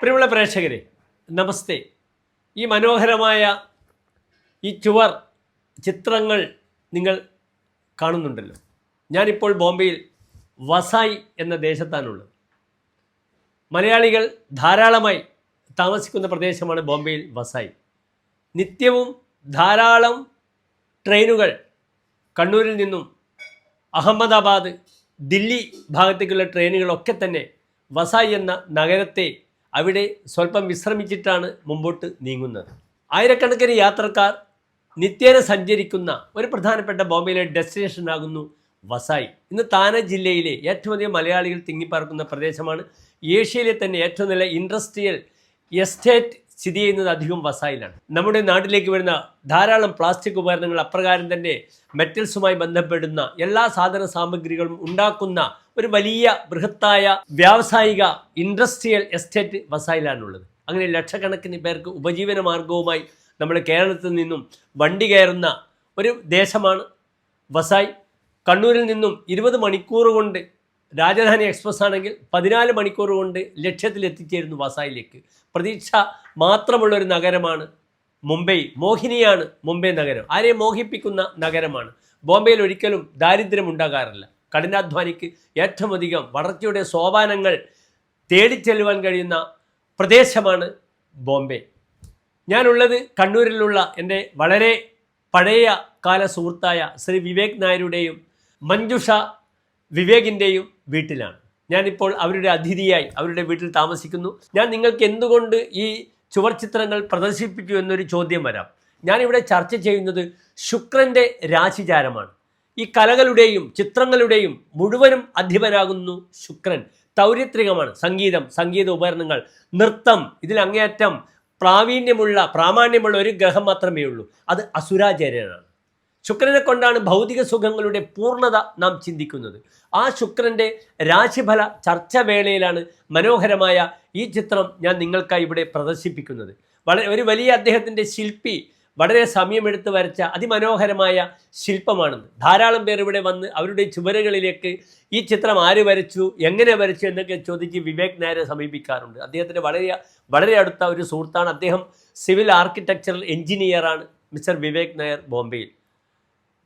പ്രിയമുള്ള പ്രേക്ഷകരെ നമസ്തേ. ഈ മനോഹരമായ ഈ ചുവർ ചിത്രങ്ങൾ നിങ്ങൾ കാണുന്നുണ്ടല്ലോ. ഞാനിപ്പോൾ ബോംബെയിൽ വസായി എന്ന ദേശത്താണുള്ളത്. മലയാളികൾ ധാരാളമായി താമസിക്കുന്ന പ്രദേശമാണ് ബോംബെയിൽ വസായി. നിത്യവും ധാരാളം ട്രെയിനുകൾ കണ്ണൂരിൽ നിന്നും അഹമ്മദാബാദ് ദില്ലി ഭാഗത്തേക്കുള്ള ട്രെയിനുകളൊക്കെ തന്നെ വസായി എന്ന നഗരത്തെ അവിടെ സ്വല്പം വിശ്രമിച്ചിട്ടാണ് മുമ്പോട്ട് നീങ്ങുന്നത്. ആയിരക്കണക്കിന് യാത്രക്കാർ നിത്യേന സഞ്ചരിക്കുന്ന ഒരു പ്രധാനപ്പെട്ട ബോംബെയിലെ ഡെസ്റ്റിനേഷനാകുന്നു വസായി. ഇന്ന് താന ജില്ലയിലെ ഏറ്റവും അധികം മലയാളികൾ തിങ്ങിപ്പാർക്കുന്ന പ്രദേശമാണ്. ഏഷ്യയിലെ തന്നെ ഏറ്റവും നല്ല ഇൻഡസ്ട്രിയൽ എസ്റ്റേറ്റ് സ്ഥിതി ചെയ്യുന്നത് അധികം വസായിലാണ്. നമ്മുടെ നാട്ടിലേക്ക് വരുന്ന ധാരാളം പ്ലാസ്റ്റിക് ഉപകരണങ്ങൾ അപ്രകാരം തന്നെ മെറ്റൽസുമായി ബന്ധപ്പെടുന്ന എല്ലാ സാധന സാമഗ്രികളും ഉണ്ടാക്കുന്ന ഒരു വലിയ ബൃഹത്തായ വ്യാവസായിക ഇൻഡസ്ട്രിയൽ എസ്റ്റേറ്റ് വസായിലാണുള്ളത്. അങ്ങനെ ലക്ഷക്കണക്കിന് പേർക്ക് ഉപജീവന മാർഗവുമായി നമ്മുടെ കേരളത്തിൽ നിന്നും വണ്ടി കയറുന്ന ഒരു ദേശമാണ് വസായി. കണ്ണൂരിൽ നിന്നും ഇരുപത് മണിക്കൂർ കൊണ്ട് രാജധാനി എക്സ്പ്രസ് ആണെങ്കിൽ പതിനാല് മണിക്കൂർ കൊണ്ട് ലക്ഷ്യത്തിൽ എത്തിച്ചേരുന്നു വസായിലേക്ക്. പ്രതീക്ഷ മാത്രമുള്ള ഒരു നഗരമാണ് മുംബൈ. മോഹിനിയാണ് മുംബൈ നഗരം. ആരെ മോഹിപ്പിക്കുന്ന നഗരമാണ്? ബോംബെയിൽ ഒരിക്കലും ദാരിദ്ര്യം ഉണ്ടാകാറില്ല. കഠിനാധ്വാനിക്ക് ഏറ്റവും അധികം വളർച്ചയുടെ സോപാനങ്ങൾ തേടിച്ചെല്ലുവാൻ കഴിയുന്ന പ്രദേശമാണ് ബോംബെ. ഞാനുള്ളത് കണ്ണൂരിലുള്ള എന്റെ വളരെ പഴയ കാല സുഹൃത്തായ ശ്രീ വിവേക് നായരുടെയും മഞ്ജുഷ വിവേകിന്റെയും വീട്ടിലാണ്. ഞാനിപ്പോൾ അവരുടെ അതിഥിയായി അവരുടെ വീട്ടിൽ താമസിക്കുന്നു. ഞാൻ നിങ്ങൾക്ക് എന്തുകൊണ്ട് ഈ ചുവർ ചിത്രങ്ങൾ പ്രദർശിപ്പിച്ചു എന്നൊരു ചോദ്യം വരാം. ഞാനിവിടെ ചർച്ച ചെയ്യുന്നത് ശുക്രന്റെ രാശിചാരമാണ്. ഈ കലകളുടെയും ചിത്രങ്ങളുടെയും മുഴുവനും അധിപനാകുന്നു ശുക്രൻ. തൗര്യത്രികമാണ് സംഗീതം സംഗീത ഉപകരണങ്ങൾ നൃത്തം ഇതിൽ അങ്ങേയറ്റം പ്രാവീണ്യമുള്ള പ്രാമാണ്യമുള്ള ഒരു ഗ്രഹം മാത്രമേ ഉള്ളൂ അത് അസുരാചാര്യനാണ്. ശുക്രനെ കൊണ്ടാണ് ഭൗതിക സുഖങ്ങളുടെ പൂർണത നാം ചിന്തിക്കുന്നത്. ആ ശുക്രന്റെ രാശിഫല ചർച്ച വേളയിലാണ് മനോഹരമായ ഈ ചിത്രം ഞാൻ നിങ്ങൾക്കായി ഇവിടെ പ്രദർശിപ്പിക്കുന്നത്. വളരെ ഒരു വലിയ അദ്ദേഹത്തിന്റെ ശില്പി വളരെ സമയമെടുത്ത് വരച്ച അതിമനോഹരമായ ശില്പമാണെന്ന്. ധാരാളം പേർ ഇവിടെ വന്ന് അവരുടെ ചുവരുകളിലേക്ക് ഈ ചിത്രം ആര് വരച്ചു എങ്ങനെ വരച്ചു എന്നൊക്കെ ചോദിച്ച് വിവേക് നായരെ സമീപിക്കാറുണ്ട്. അദ്ദേഹത്തിന്റെ വളരെ വളരെ അടുത്ത ഒരു സുഹൃത്താണ്. അദ്ദേഹം സിവിൽ ആർക്കിടെക്ചറൽ എഞ്ചിനീയറാണ് മിസ്റ്റർ വിവേക് നായർ ബോംബെയിൽ.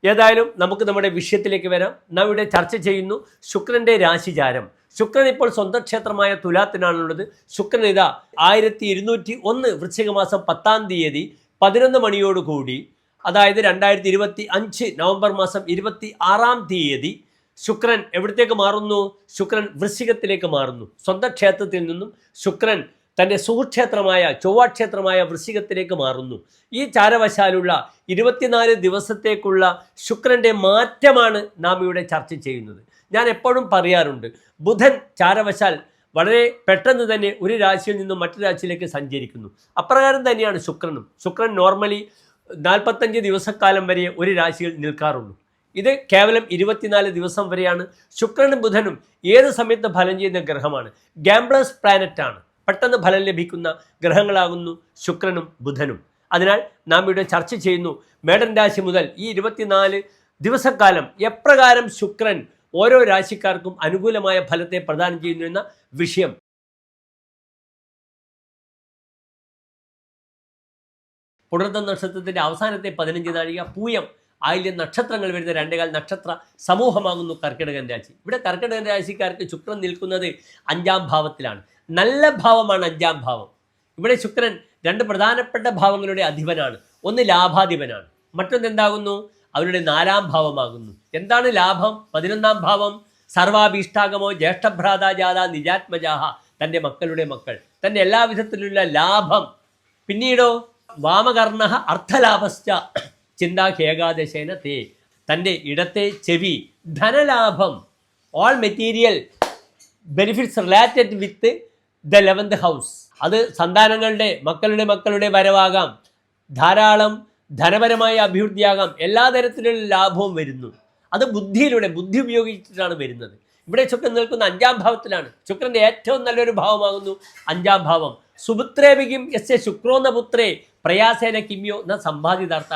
ഏതായാലും നമുക്ക് നമ്മുടെ വിഷയത്തിലേക്ക് വരാം. നാം ഇവിടെ ചർച്ച ചെയ്യുന്നു ശുക്രന്റെ രാശിചാരം. ശുക്രൻ ഇപ്പോൾ സ്വന്തം ക്ഷേത്രമായ തുലാത്തിനാണുള്ളത്. ശുക്രൻ ഇതാ ആയിരത്തി ഇരുന്നൂറ്റി ഒന്ന് വൃശ്ചികമാസം പത്താം തീയതി പതിനൊന്ന് മണിയോടുകൂടി അതായത് രണ്ടായിരത്തി ഇരുപത്തി അഞ്ച് നവംബർ മാസം ഇരുപത്തി ആറാം തീയതി ശുക്രൻ എവിടത്തേക്ക് മാറുന്നു? ശുക്രൻ വൃശ്ചികത്തിലേക്ക് മാറുന്നു. സ്വന്തം ക്ഷേത്രത്തിൽ നിന്നും ശുക്രൻ തന്റെ സുഹൃക്ഷേത്രമായ ചൊവ്വാക്ഷേത്രമായ വൃശ്ചികത്തിലേക്ക് മാറുന്നു. ഈ ചാരവശാലുള്ള ഇരുപത്തിനാല് ദിവസത്തേക്കുള്ള ശുക്രന്റെ മാറ്റമാണ് നാം ഇവിടെ ചർച്ച ചെയ്യുന്നത്. ഞാൻ എപ്പോഴും പറയാറുണ്ട് ബുധൻ ചാരവശാൽ വളരെ പെട്ടെന്ന് തന്നെ ഒരു രാശിയിൽ നിന്നും മറ്റു രാശിയിലേക്ക് സഞ്ചരിക്കുന്നു. അപ്രകാരം തന്നെയാണ് ശുക്രനും. ശുക്രൻ നോർമലി നാൽപ്പത്തഞ്ച് ദിവസക്കാലം വരെ ഒരു രാശിയിൽ നിൽക്കാറുള്ളൂ. ഇത് കേവലം ഇരുപത്തിനാല് ദിവസം വരെയാണ്. ശുക്രനും ബുധനും ഏത് സമയത്ത് ഫലം ചെയ്യുന്ന ഗ്രഹമാണ്. ഗാംബ്ലസ് പ്ലാനറ്റാണ് പെട്ടെന്ന് ഫലം ലഭിക്കുന്ന ഗ്രഹങ്ങളാകുന്നു ശുക്രനും ബുധനും. അതിനാൽ നാം ഇവിടെ ചർച്ച ചെയ്യുന്നു മേടൻ രാശി മുതൽ ഈ ഇരുപത്തിനാല് ദിവസക്കാലം എപ്രകാരം ശുക്രൻ ഓരോ രാശിക്കാർക്കും അനുകൂലമായ ഫലത്തെ പ്രദാനം ചെയ്യുന്നു എന്ന വിഷയം. പുണർത്ത നക്ഷത്രത്തിന്റെ അവസാനത്തെ പതിനഞ്ച് നാഴിക പൂയം ആയില്യം നക്ഷത്രങ്ങൾ വരുന്ന രണ്ടേകാൽ നക്ഷത്ര സമൂഹമാകുന്നു കർക്കിടകൻ രാശി. ഇവിടെ കർക്കിടകൻ രാശിക്കാർക്ക് ശുക്രൻ നിൽക്കുന്നത് അഞ്ചാം ഭാവത്തിലാണ്. നല്ല ഭാവമാണ് അഞ്ചാം ഭാവം. ഇവിടെ ശുക്രൻ രണ്ട് പ്രധാനപ്പെട്ട ഭാവങ്ങളുടെ അധിപനാണ്. ഒന്ന് ലാഭാധിപനാണ്. മറ്റൊന്ന് എന്താകുന്നു അവരുടെ നാലാം ഭാവമാകുന്നു. എന്താണ് ലാഭം? പതിനൊന്നാം ഭാവം. സർവാഭീഷ്ടാഗമോ ജ്യേഷ്ഠഭ്രാതാജാത നിജാത്മജാഹ തന്റെ മക്കളുടെ മക്കൾ. തന്റെ എല്ലാവിധത്തിലുള്ള ലാഭം. പിന്നീടോ വാമകർണ അർത്ഥലാഭശ്ച. ചിന്താഖേകാദശേന തേ. തന്റെ ഇടത്തെ ചെവി ധനലാഭം all material benefits related with the eleventh house അത് സന്താനങ്ങളുടെ മക്കളുടെ മക്കളുടെ വരവാകാം. ധാരാളം ധനപരമായ അഭിവൃദ്ധിയാകാം. എല്ലാ തരത്തിലുള്ള ലാഭവും വരുന്നു. അത് ബുദ്ധിയിലൂടെ ബുദ്ധി ഉപയോഗിച്ചിട്ടാണ് വരുന്നത്. ഇവിടെ ശുക്രൻ നിൽക്കുന്ന അഞ്ചാം ഭാവത്തിലാണ്. ശുക്രന്റെ ഏറ്റവും നല്ലൊരു ഭാവമാകുന്നു അഞ്ചാം ഭാവം. സുപുത്രേപിക്കും എ ശുക്രോന്ന പുത്രേ പ്രയാസേന കിമ്യോ ന സമ്പാദിതാർത്ഥ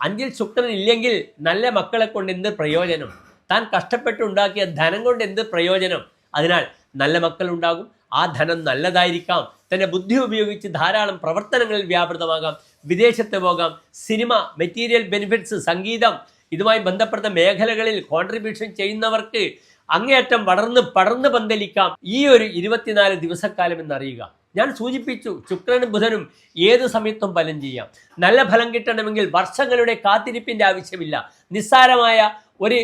അഞ്ചിൽ ശുക്രൻ ഇല്ലെങ്കിൽ നല്ല മക്കളെ കൊണ്ട് എന്ത് പ്രയോജനം? താൻ കഷ്ടപ്പെട്ടുണ്ടാക്കിയ ധനം കൊണ്ട് എന്ത് പ്രയോജനം? അതിനാൽ നല്ല മക്കൾ ഉണ്ടാകും ആ ധനം നല്ലതായിരിക്കാം. തന്റെ ബുദ്ധി ഉപയോഗിച്ച് ധാരാളം പ്രവർത്തനങ്ങളിൽ വ്യാപൃതമാകാം. വിദേശത്ത് പോകാം സിനിമ മെറ്റീരിയൽ ബെനിഫിറ്റ്സ് സംഗീതം ഇതുമായി ബന്ധപ്പെട്ട മേഖലകളിൽ കോൺട്രിബ്യൂഷൻ ചെയ്യുന്നവർക്ക് അങ്ങേയറ്റം വളർന്ന് പടർന്ന് പന്തലിക്കാം. ഈ ഒരു ഇരുപത്തിനാല് ദിവസക്കാലം എന്നറിയുക. ഞാൻ സൂചിപ്പിച്ചു ശുക്രനും ബുധനും ഏത് സമയത്തും ഫലം ചെയ്യാം. നല്ല ഫലം കിട്ടണമെങ്കിൽ വർഷങ്ങളുടെ കാത്തിരിപ്പിന്റെ ആവശ്യമില്ല. നിസ്സാരമായ ഒരു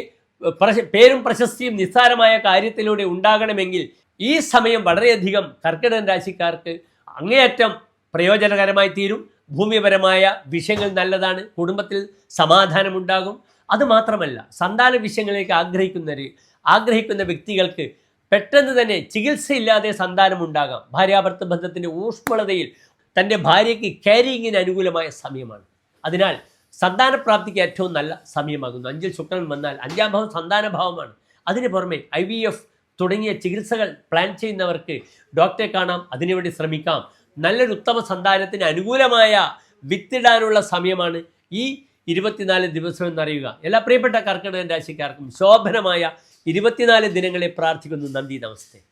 പേരും പ്രശസ്തിയും നിസ്സാരമായ കാര്യത്തിലൂടെ ഉണ്ടാകണമെങ്കിൽ ഈ സമയം വളരെയധികം കർക്കിടൻ രാശിക്കാർക്ക് അങ്ങേയറ്റം പ്രയോജനകരമായി തീരും. ഭൂമിപരമായ വിഷയങ്ങൾ നല്ലതാണ്. കുടുംബത്തിൽ സമാധാനമുണ്ടാകും. അതുമാത്രമല്ല സന്താന വിഷയങ്ങളിലേക്ക് ആഗ്രഹിക്കുന്നവർ ആഗ്രഹിക്കുന്ന വ്യക്തികൾക്ക് പെട്ടെന്ന് തന്നെ ചികിത്സയില്ലാതെ സന്താനമുണ്ടാകാം ഭാര്യാഭർത്ത ബന്ധത്തിന്റെ ഊഷ്മളതയിൽ തന്റെ ഭാര്യയ്ക്ക് കാരിയിങ്ങിന് അനുകൂലമായ സമയമാണ്. അതിനാൽ സന്താനപ്രാപ്തിക്ക് ഏറ്റവും നല്ല സമയമാകുന്നു. അഞ്ചിൽ ശുക്രൻ വന്നാൽ അഞ്ചാം ഭാവം സന്താന ഭാവമാണ് അതിന് പുറമെ ഐ വി എഫ് തുടങ്ങിയ ചികിത്സകൾ പ്ലാൻ ചെയ്യുന്നവർക്ക് ഡോക്ടറെ കാണാം അതിനുവേണ്ടി ശ്രമിക്കാം. നല്ലൊരു ഉത്തമ സന്താനത്തിന് അനുകൂലമായ വിത്തിടാനുള്ള സമയമാണ് ഈ ഇരുപത്തിനാല് ദിവസം എന്നറിയുക. എല്ലാ പ്രിയപ്പെട്ട കർക്കിടകൻ രാശിക്കാർക്കും ശോഭനമായ ഇരുപത്തിനാല് ദിനങ്ങളെ പ്രാർത്ഥിക്കുന്നു. നന്ദി നമസ്തേ.